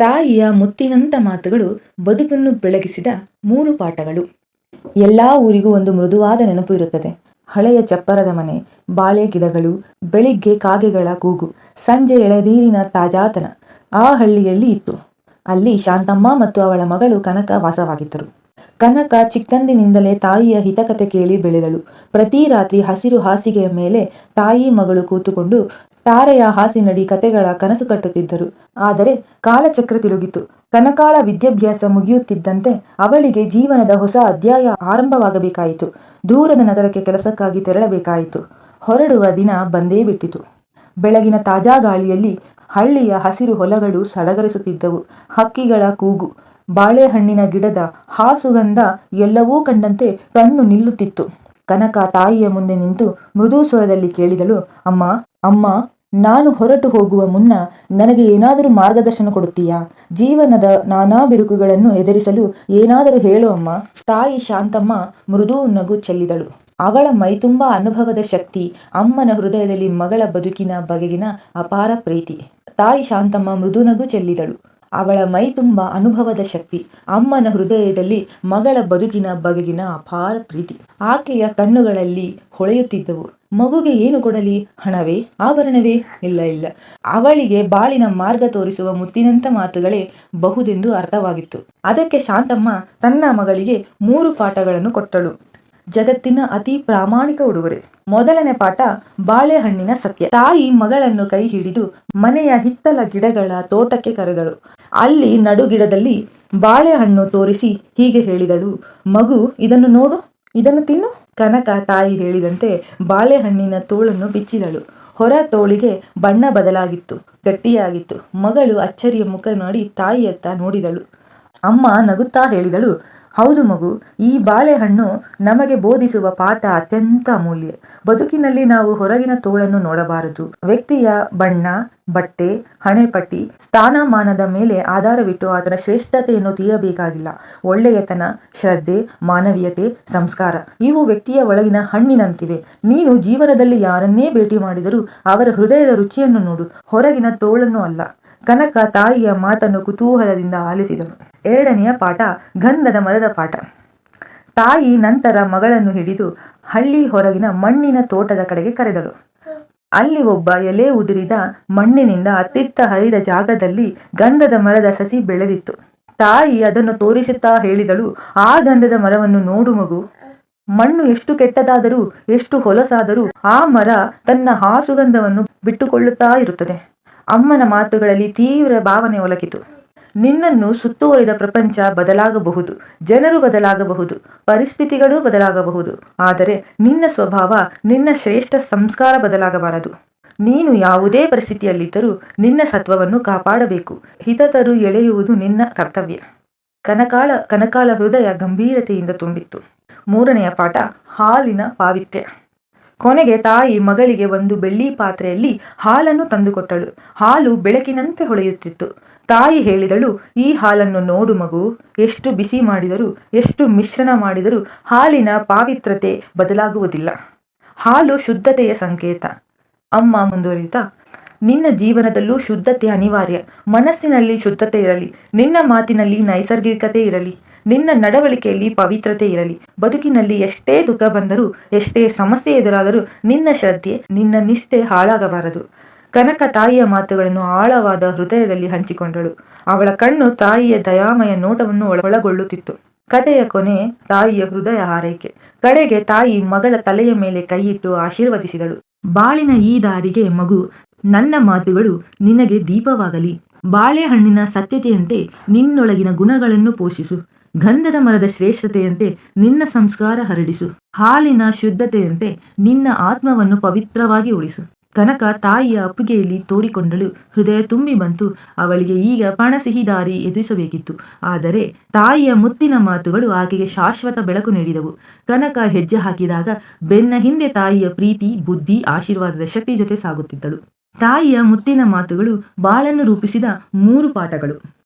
ತಾಯಿಯ ಮುತ್ತಿನಂತ ಮಾತುಗಳು ಬದುಕನ್ನು ಬೆಳಗಿಸಿದ ಮೂರು ಪಾಠಗಳು. ಎಲ್ಲ ಊರಿಗೂ ಒಂದು ಮೃದುವಾದ ನೆನಪು ಇರುತ್ತದೆ. ಹಳೆಯ ಚಪ್ಪರದ ಮನೆ, ಬಾಳೆ ಗಿಡಗಳು, ಬೆಳಿಗ್ಗೆ ಕಾಗೆಗಳ ಕೂಗು, ಸಂಜೆ ಎಳೆನೀರಿನ ತಾಜಾತನ ಆ ಹಳ್ಳಿಯಲ್ಲಿ ಇತ್ತು. ಅಲ್ಲಿ ಶಾಂತಮ್ಮ ಮತ್ತು ಅವಳ ಮಗಳು ಕನಕ ವಾಸವಾಗಿದ್ದರು. ಕನಕ ಚಿಕ್ಕಂದಿನಿಂದಲೇ ತಾಯಿಯ ಹಿತಕತೆ ಕೇಳಿ ಬೆಳೆದಳು. ಪ್ರತಿ ರಾತ್ರಿ ಹಸಿರು ಹಾಸಿಗೆಯ ಮೇಲೆ ತಾಯಿ ಮಗಳು ಕೂತುಕೊಂಡು ತಾರೆಯ ಹಾಸಿನಡಿ ಕತೆಗಳ ಕನಸು ಕಟ್ಟುತ್ತಿದ್ದರು. ಆದರೆ ಕಾಲಚಕ್ರ ತಿರುಗಿತು. ಕನಕಾಳ ವಿದ್ಯಾಭ್ಯಾಸ ಮುಗಿಯುತ್ತಿದ್ದಂತೆ ಅವಳಿಗೆ ಜೀವನದ ಹೊಸ ಅಧ್ಯಾಯ ಆರಂಭವಾಗಬೇಕಾಯಿತು. ದೂರದ ನಗರಕ್ಕೆ ಕೆಲಸಕ್ಕಾಗಿ ತೆರಳಬೇಕಾಯಿತು. ಹೊರಡುವ ದಿನ ಬಂದೇ ಬಿಟ್ಟಿತು. ಬೆಳಗಿನ ತಾಜಾ ಗಾಳಿಯಲ್ಲಿ ಹಳ್ಳಿಯ ಹಸಿರು ಹೊಲಗಳು ಸಡಗರಿಸುತ್ತಿದ್ದವು. ಹಕ್ಕಿಗಳ ಕೂಗು ಬಾಳೆಹಣ್ಣಿನ ಗಿಡದ ಹಾಸುಗಂಧ ಎಲ್ಲವೂ ಕಂಡಂತೆ ಕಣ್ಣು ನಿಲ್ಲುತ್ತಿತ್ತು. ಕನಕ ತಾಯಿಯ ಮುಂದೆ ನಿಂತು ಮೃದು ಸ್ವರದಲ್ಲಿ ಕೇಳಿದಳು, ಅಮ್ಮ ಅಮ್ಮ, ನಾನು ಹೊರಟು ಹೋಗುವ ಮುನ್ನ ನನಗೆ ಏನಾದರೂ ಮಾರ್ಗದರ್ಶನ ಕೊಡುತ್ತೀಯಾ? ಜೀವನದ ನಾನಾ ಬಿರುಕುಗಳನ್ನು ಎದುರಿಸಲು ಏನಾದರೂ ಹೇಳು ಅಮ್ಮ. ತಾಯಿ ಶಾಂತಮ್ಮ ಮೃದು ನಗು ಚೆಲ್ಲಿದಳು. ಅವಳ ಮೈತುಂಬ ಅನುಭವದ ಶಕ್ತಿ ಅಮ್ಮನ ಹೃದಯದಲ್ಲಿ ಮಗಳ ಬದುಕಿನ ಬಗೆಗಿನ ಅಪಾರ ಪ್ರೀತಿ. ತಾಯಿ ಶಾಂತಮ್ಮ ಮೃದು ನಗು ಚೆಲ್ಲಿದಳು. ಅವಳ ಮೈ ತುಂಬ ಅನುಭವದ ಶಕ್ತಿ. ಅಮ್ಮನ ಹೃದಯದಲ್ಲಿ ಮಗಳ ಬದುಕಿನ ಬಗೆಗಿನ ಅಪಾರ ಪ್ರೀತಿ. ಆಕೆಯ ಕಣ್ಣುಗಳಲ್ಲಿ ಹೊಳೆಯುತ್ತಿದ್ದವು. ಮಗುಗೆ ಏನು ಕೊಡಲಿ? ಹಣವೇ? ಆಭರಣವೇ? ಇಲ್ಲ ಇಲ್ಲ. ಅವಳಿಗೆ ಬಾಳಿನ ಮಾರ್ಗ ತೋರಿಸುವ ಮುತ್ತಿನಂಥ ಮಾತುಗಳೇ ಬಹುದೆಂದು ಅರ್ಥವಾಗಿತ್ತು. ಅದಕ್ಕೆ ಶಾಂತಮ್ಮ ತನ್ನ ಮಗಳಿಗೆ ಮೂರು ಪಾಠಗಳನ್ನು ಕೊಟ್ಟಳು. ಜಗತ್ತಿನ ಅತಿ ಪ್ರಾಮಾಣಿಕ ಉಡುಗೊರೆ. ಮೊದಲನೇ ಪಾಠ, ಬಾಳೆಹಣ್ಣಿನ ಸತ್ಯ. ತಾಯಿ ಮಗಳನ್ನು ಕೈ ಹಿಡಿದು ಮನೆಯ ಹಿತ್ತಲ ಗಿಡಗಳ ತೋಟಕ್ಕೆ ಕರೆದಳು. ಅಲ್ಲಿ ನಡುಗಿಡದಲ್ಲಿ ಬಾಳೆಹಣ್ಣು ತೋರಿಸಿ ಹೀಗೆ ಹೇಳಿದಳು, ಮಗು, ಇದನ್ನು ನೋಡು, ಇದನ್ನು ತಿನ್ನು. ಕನಕ ತಾಯಿ ಹೇಳಿದಂತೆ ಬಾಳೆಹಣ್ಣಿನ ತೋಳನ್ನು ಬಿಚ್ಚಿದಳು. ಹೊರ ತೋಳಿಗೆ ಬಣ್ಣ ಬದಲಾಗಿತ್ತು, ಗಟ್ಟಿಯಾಗಿತ್ತು. ಮಗಳು ಅಚ್ಚರಿಯ ಮುಖ ನೋಡಿ ತಾಯಿಯತ್ತ ನೋಡಿದಳು. ಅಮ್ಮ ನಗುತ್ತಾ ಹೇಳಿದಳು ಹೌದು ಮಗು, ಈ ಬಾಳೆಹಣ್ಣು ನಮಗೆ ಬೋಧಿಸುವ ಪಾಠ ಅತ್ಯಂತ ಅಮೂಲ್ಯ. ಬದುಕಿನಲ್ಲಿ ನಾವು ಹೊರಗಿನ ತೋಳನ್ನು ನೋಡಬಾರದು. ವ್ಯಕ್ತಿಯ ಬಣ್ಣ, ಬಟ್ಟೆ, ಹಣೆಪಟ್ಟಿ, ಸ್ಥಾನಮಾನದ ಮೇಲೆ ಆಧಾರವಿಟ್ಟು ಆತನ ಶ್ರೇಷ್ಠತೆಯನ್ನು ತೀರಬೇಕಾಗಿಲ್ಲ ಒಳ್ಳೆಯತನ, ಶ್ರದ್ಧೆ, ಮಾನವೀಯತೆ, ಸಂಸ್ಕಾರ, ಇವು ವ್ಯಕ್ತಿಯ ಒಳಗಿನ ಹಣ್ಣಿನಂತಿವೆ. ನೀನು ಜೀವನದಲ್ಲಿ ಯಾರನ್ನೇ ಭೇಟಿ ಮಾಡಿದರೂ ಅವರ ಹೃದಯದ ರುಚಿಯನ್ನು ನೋಡು. ಹೊರಗಿನ ತೋಳನ್ನು ಅಲ್ಲ. ಕನಕ ತಾಯಿಯ ಮಾತನ್ನು ಕುತೂಹಲದಿಂದ ಆಲಿಸಿದನು. ಎರಡನೆಯ ಪಾಠ ಗಂಧದ ಮರದ ಪಾಠ. ತಾಯಿ ನಂತರ ಮಗಳನ್ನು ಹಿಡಿದು ಹಳ್ಳಿ ಹೊರಗಿನ ಮಣ್ಣಿನ ತೋಟದ ಕಡೆಗೆ ಕರೆದಳು. ಅಲ್ಲಿ ಒಬ್ಬ ಎಲೆ ಉದುರಿದ ಮಣ್ಣಿನಿಂದ ಅತ್ತಿತ್ತ ಹರಿದ ಜಾಗದಲ್ಲಿ ಗಂಧದ ಮರದ ಸಸಿ ಬೆಳೆದಿತ್ತು. ತಾಯಿ ಅದನ್ನು ತೋರಿಸುತ್ತಾ ಹೇಳಿದಳು, ಆ ಗಂಧದ ಮರವನ್ನು ನೋಡು ಮಗು. ಮಣ್ಣು ಎಷ್ಟು ಕೆಟ್ಟದಾದರೂ, ಎಷ್ಟು ಹೊಲಸಾದರೂ ಆ ಮರ ತನ್ನ ಹಾಸುಗಂಧವನ್ನು ಬಿಟ್ಟುಕೊಳ್ಳುತ್ತಾ ಇರುತ್ತದೆ. ಅಮ್ಮನ ಮಾತುಗಳಲ್ಲಿ ತೀವ್ರ ಭಾವನೆ ಒಲಕಿತು. ನಿನ್ನನ್ನು ಸುತ್ತುವರಿದ ಪ್ರಪಂಚ ಬದಲಾಗಬಹುದು, ಜನರು ಬದಲಾಗಬಹುದು, ಪರಿಸ್ಥಿತಿಗಳು ಬದಲಾಗಬಹುದು, ಆದರೆ ನಿನ್ನ ಸ್ವಭಾವ, ನಿನ್ನ ಶ್ರೇಷ್ಠ ಸಂಸ್ಕಾರ ಬದಲಾಗಬಾರದು. ನೀನು ಯಾವುದೇ ಪರಿಸ್ಥಿತಿಯಲ್ಲಿದ್ದರೂ ನಿನ್ನ ಸತ್ವವನ್ನು ಕಾಪಾಡಬೇಕು, ಹಿತತರು ಎಳೆಯುವುದು ನಿನ್ನ ಕರ್ತವ್ಯ. ಕನಕಾಳ ಕನಕಾಳ ಹೃದಯ ಗಂಭೀರತೆಯಿಂದ ತುಂಬಿತ್ತು. ಮೂರನೆಯ ಪಾಠ, ಹಾಲಿನ ಪಾವಿತ್ರ್ಯ. ಕೊನೆಗೆ ತಾಯಿ ಮಗಳಿಗೆ ಒಂದು ಬೆಳ್ಳಿ ಪಾತ್ರೆಯಲ್ಲಿ ಹಾಲನ್ನು ತಂದುಕೊಟ್ಟಳು. ಹಾಲು ಬೆಳಕಿನಂತೆ ಹೊಳೆಯುತ್ತಿತ್ತು. ತಾಯಿ ಹೇಳಿದಳು, ಈ ಹಾಲನ್ನು ನೋಡು ಮಗು. ಎಷ್ಟು ಬಿಸಿ ಮಾಡಿದರೂ, ಎಷ್ಟು ಮಿಶ್ರಣ ಮಾಡಿದರೂ ಹಾಲಿನ ಪಾವಿತ್ರತೆ ಬದಲಾಗುವುದಿಲ್ಲ. ಹಾಲು ಶುದ್ಧತೆಯ ಸಂಕೇತ. ಅಮ್ಮ ಮುಂದುವರಿತಾ ನಿನ್ನ ಜೀವನದಲ್ಲೂ ಶುದ್ಧತೆ ಅನಿವಾರ್ಯ. ಮನಸ್ಸಿನಲ್ಲಿ ಶುದ್ಧತೆ ಇರಲಿ. ನಿನ್ನ ಮಾತಿನಲ್ಲಿ ನೈಸರ್ಗಿಕತೆ ಇರಲಿ. ನಿನ್ನ ನಡವಳಿಕೆಯಲ್ಲಿ ಪವಿತ್ರತೆ ಇರಲಿ. ಬದುಕಿನಲ್ಲಿ ಎಷ್ಟೇ ದುಃಖ ಬಂದರೂ, ಎಷ್ಟೇ ಸಮಸ್ಯೆ ಎದುರಾದರೂ ನಿನ್ನ ಶ್ರದ್ಧೆ, ನಿನ್ನ ನಿಷ್ಠೆ ಹಾಳಾಗಬಾರದು. ಕನಕ ತಾಯಿಯ ಮಾತುಗಳನ್ನು ಆಳವಾದ ಹೃದಯದಲ್ಲಿ ಹಂಚಿಕೊಂಡಳು. ಅವಳ ಕಣ್ಣು ತಾಯಿಯ ದಯಾಮಯ ನೋಟವನ್ನು ಒಳಗೊಳ್ಳುತ್ತಿತ್ತು. ಕಥೆಯ ಕೊನೆ ತಾಯಿಯ ಹೃದಯ ಹಾರೈಕೆ. ಕಡೆಗೆ ತಾಯಿ ಮಗಳ ತಲೆಯ ಮೇಲೆ ಕೈಯಿಟ್ಟು ಆಶೀರ್ವದಿಸಿದಳು. ಬಾಳಿನ ಈ ದಾರಿಗೆ ಮಗು, ನನ್ನ ಮಾತುಗಳು ನಿನಗೆ ದೀಪವಾಗಲಿ. ಬಾಳೆಹಣ್ಣಿನ ಸತ್ಯತೆಯಂತೆ ನಿನ್ನೊಳಗಿನ ಗುಣಗಳನ್ನು ಪೋಷಿಸು. ಗಂಧದ ಮರದ ಶ್ರೇಷ್ಠತೆಯಂತೆ ನಿನ್ನ ಸಂಸ್ಕಾರ ಹರಡಿಸು. ಹಾಲಿನ ಶುದ್ಧತೆಯಂತೆ ನಿನ್ನ ಆತ್ಮವನ್ನು ಪವಿತ್ರವಾಗಿ ಉಳಿಸು. ಕನಕ ತಾಯಿಯ ಅಪ್ಪುಗೆಯಲ್ಲಿ ತೋಡಿಕೊಂಡಳು. ಹೃದಯ ತುಂಬಿ ಬಂತು. ಅವಳಿಗೆ ಈಗ ಪಣಸಿಹಿ ದಾರಿ ಎದುರಿಸಬೇಕಿತ್ತು. ಆದರೆ ತಾಯಿಯ ಮುತ್ತಿನ ಮಾತುಗಳು ಆಕೆಗೆ ಶಾಶ್ವತ ಬೆಳಕು ನೀಡಿದವು. ಕನಕ ಹೆಜ್ಜೆ ಹಾಕಿದಾಗ ಬೆನ್ನ ಹಿಂದೆ ತಾಯಿಯ ಪ್ರೀತಿ, ಬುದ್ಧಿ, ಆಶೀರ್ವಾದದ ಶಕ್ತಿ ಜೊತೆ ಸಾಗುತ್ತಿದ್ದಳು. ತಾಯಿಯ ಮುತ್ತಿನ ಮಾತುಗಳು ಬಾಳನ್ನು ರೂಪಿಸಿದ ಮೂರು ಪಾಠಗಳು.